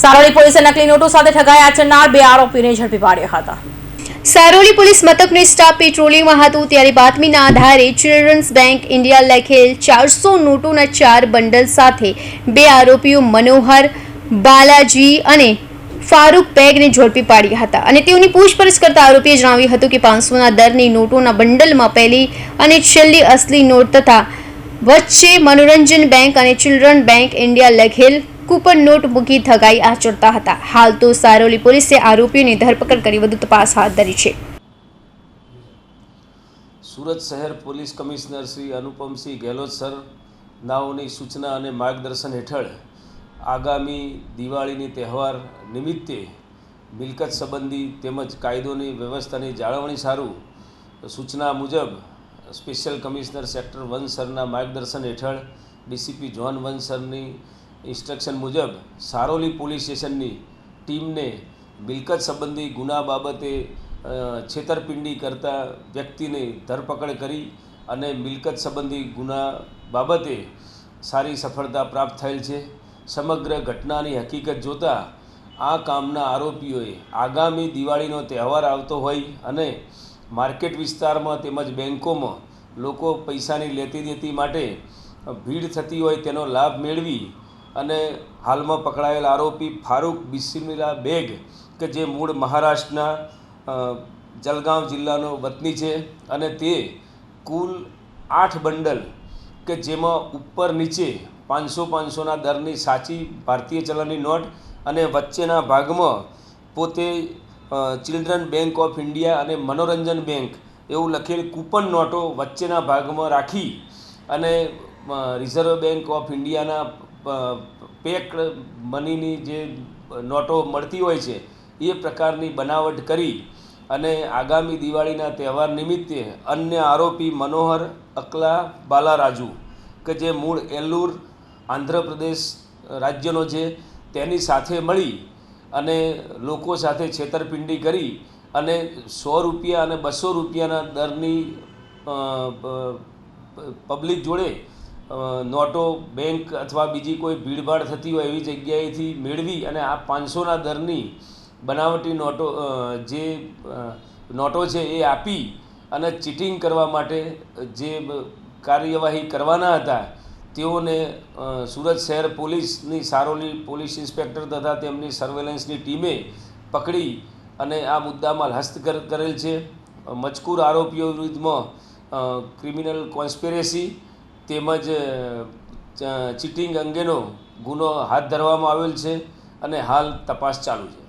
સારોલી પોલીસે નકલી નોટો સાથે ઠગાઈ આચરનાર બે આરોપીને ઝડપી પાડ્યા હતા. સારોલી પોલીસ મથકની સ્ટાફ પેટ્રોલિંગમાં હતું. ત્યારે બાતમીના આધારે ચિલ્ડ્રન્સ બેંક ઇન્ડિયા લખેલ ચારસો નોટોના ચાર બંડલ સાથે બે આરોપીઓ મનોહર, બાલાજી અને ફારૂક બેગને ઝડપી પાડ્યા હતા. અને તેઓની પૂછપરછ કરતા આરોપીએ જણાવ્યું હતું કે પાંચસોના દરની નોટોના બંડલમાં પહેલી અને છેલ્લી અસલી નોટ તથા વચ્ચે મનોરંજન બેંક અને ચિલ્ડ્રન બેંક ઇન્ડિયા લખેલ કૂપન નોટ મૂકી ઠગાઈ આચરતા હતા. હાલ તો સારોલી પોલીસે આરોપીઓની ધરપકડ કરી વધુ તપાસ હાથ ધરી છે. સુરત શહેર police commissioner Shri Anupamsinh Gehlot sir નાઓની સૂચના અને માર્ગદર્શન હેઠળ આગામી દિવાળીની તહેવાર નિમિત્તે મિલકત સંબંધી તેમજ કાયદોની વ્યવસ્થાની જાળવણી સારું સૂચના મુજબ સ્પેશિયલ કમિશનર સેક્ટર વન સરના માર્ગદર્શન હેઠળ ડીસીપી જોન વન સરની ઇન્સ્ટ્રક્શન મુજબ સારોલી પોલીસ સ્ટેશનની ટીમને મિલકત સંબંધી ગુના બાબતે છેતરપિંડી કરતા વ્યક્તિને ધરપકડ કરી અને મિલકત સંબંધી ગુના બાબતે સારી સફળતા પ્રાપ્ત થયેલ છે. સમગ્ર ઘટનાની હકીકત જોતાં આ કામના આરોપીઓએ આગામી દિવાળીનો તહેવાર આવતો હોય અને માર્કેટ વિસ્તારમાં તેમજ બેન્કોમાં લોકો પૈસાની લેતી દેતી માટે ભીડ થતી હોય તેનો લાભ મેળવી અને હાલમાં પકડાયેલ આરોપી ફારૂક બિસ્મિલ્લા બેગ, કે જે મૂળ મહારાષ્ટ્રના જલગાંવ જિલ્લાનો વતની છે અને તે કુલ આઠ બંડલ, કે જેમાં ઉપર નીચે પાંચસો પાંચસોના દરની સાચી ભારતીય ચલણની નોટ અને વચ્ચેના ભાગમાં પોતે ચિલ્ડ્રન બેંક ઓફ ઇન્ડિયા અને મનોરંજન બેંક એવું લખેલ કૂપન નોટો વચ્ચેના ભાગમાં રાખી અને રિઝર્વ બેંક ઓફ ઇન્ડિયાના પેક મનીની જે નોટો મળતી હોય છે, એ પ્રકારની બનાવટ કરી અને આગામી દિવાળીના તહેવાર નિમિત્તે અન્ય આરોપી મનોહર, અકલા, બાલારાજુ કે જે મૂળ એલ્લુર, આંધ્રપ્રદેશ રાજ્યનો છે, તેની સાથે મળી અને લોકો સાથે છેતરપિંડી કરી અને સો રૂપિયા અને બસો રૂપિયાના દરની પબ્લિક જોડે નોટો, બેંક અથવા બીજી કોઈ ભીડભાડ થતી હોય એવી જગ્યાએથી મેળવી અને આ પાંચસોના દરની બનાવટી નોટો જે નોટો છે એ આપી અને ચીટિંગ કરવા માટે જે કાર્યવાહી કરવાના હતા, તેઓને સુરત શહેર પોલીસની સારોલી પોલીસ ઇન્સ્પેક્ટર તથા તેમની સર્વેલન્સની ટીમે પકડી અને આ મુદ્દામાં હસ્તગત કરેલ છે. મજકૂર આરોપીઓ વિરુદ્ધમાં ક્રિમિનલ કોન્સ્પિરેસી તેમજ ચીટિંગ અંગેનો ગુનો હાથ ધરવામાં આવેલ છે અને હાલ તપાસ ચાલુ છે.